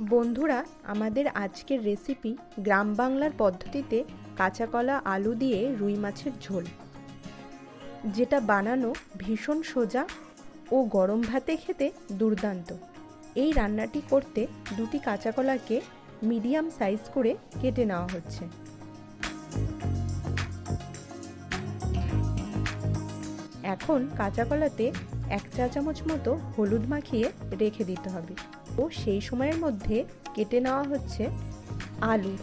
বন্ধুরা, আমাদের আজকের রেসিপি গ্রাম বাংলার পদ্ধতিতে কাঁচা কলা আলু দিয়ে রুই মাছের ঝোল। যেটা বানানো ভীষণ সোজা ও গরম ভাতে খেতে দুর্দান্ত। এই রান্নাটি করতে দুটি কাঁচা কলাকে মিডিয়াম সাইজ করে কেটে নেওয়া হচ্ছে। এখন কাঁচা কলাতে এক চা চামচ মতো হলুদ মাখিয়ে রেখে দিতে হবে। ও সেই সময়ের মধ্যে কেটে নেওয়া হচ্ছে আলু।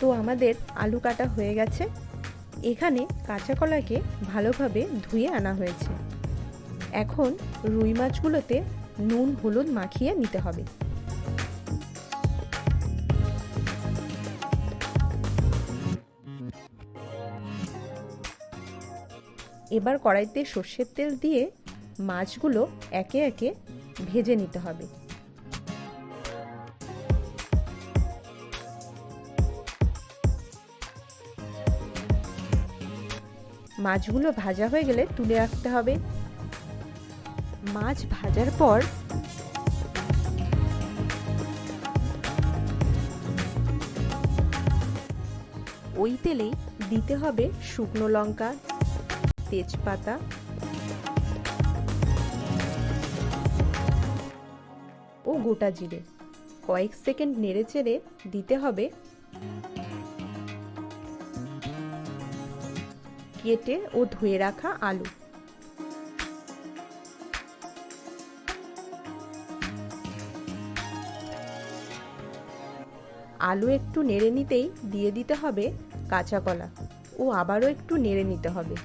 তো আমাদের আলু কাটা হয়ে গেছে। এখানে কাঁচা কলাকে ভালোভাবে ধুয়ে আনা হয়েছে। এখন রুই মাছগুলোতে নুন, হলুদ মাখিয়ে নিতে হবে। এবার কড়াইতে সর্ষের তেল দিয়ে মাছগুলো একে একে ভেজে নিতে হবে। মাছগুলো ভাজা হয়ে গেলে তুলে রাখতে হবে। মাছ ভাজার পর ওই তেলেই দিতে হবে শুকনো লঙ্কা, তেজপাতা গোটা জিরে। কয়েক সেকেন্ড নেড়ে চেড়ে দিতে হবে। কেটে ও ধুয়ে রাখা আলু। আলু একটু নেড়ে নিতেই দিয়ে দিতে হবে কাঁচা কলা। ও আবারও একটু নেড়ে নিতে হবে।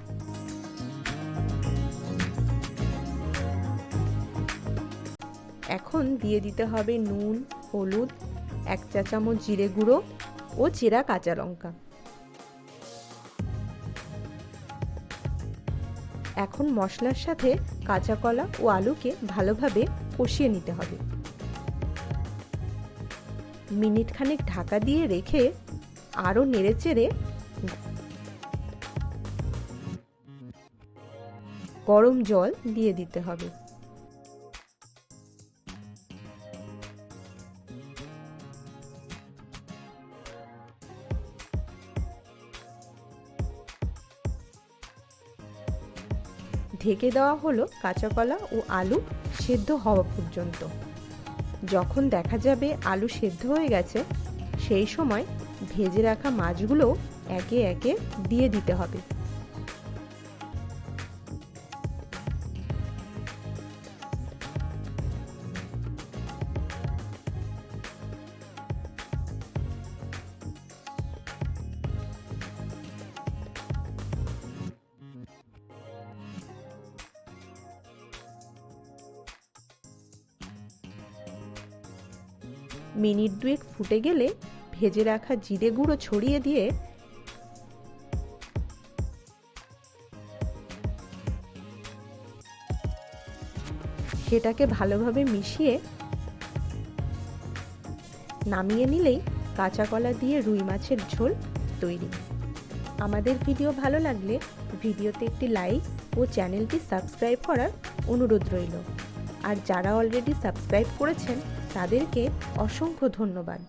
এখন দিয়ে দিতে হবে নুন, হলুদ, এক চা চামচ জিরে গুঁড়ো ও চেরা কাঁচা লঙ্কা। এখন মশলার সাথে কাঁচা কলা ও আলুকে ভালোভাবে কষিয়ে নিতে হবে। মিনিট খানেক ঢাকা দিয়ে রেখে আরও নেড়ে চেড়ে গরম জল দিয়ে দিতে হবে। ঢেকে দেওয়া হলো কাঁচা কলা ও আলু সেদ্ধ হওয়া পর্যন্ত। যখন দেখা যাবে আলু সেদ্ধ হয়ে গেছে, সেই সময় ভেজে রাখা মাছগুলো একে একে দিয়ে দিতে হবে। মিনিট দুয়েক ফুটে গেলে ভেজে রাখা জিরে গুঁড়ো ছড়িয়ে দিয়ে সেটাকে ভালোভাবে মিশিয়ে নামিয়ে নিলেই কাঁচা কলা দিয়ে রুই মাছের ঝোল তৈরি। আমাদের ভিডিও ভালো লাগলে ভিডিওতে একটি লাইক ও চ্যানেলটি সাবস্ক্রাইব করার অনুরোধ রইল। আর যারা অলরেডি সাবস্ক্রাইব করেছেন তাদেরকে অসংখ্য ধন্যবাদ।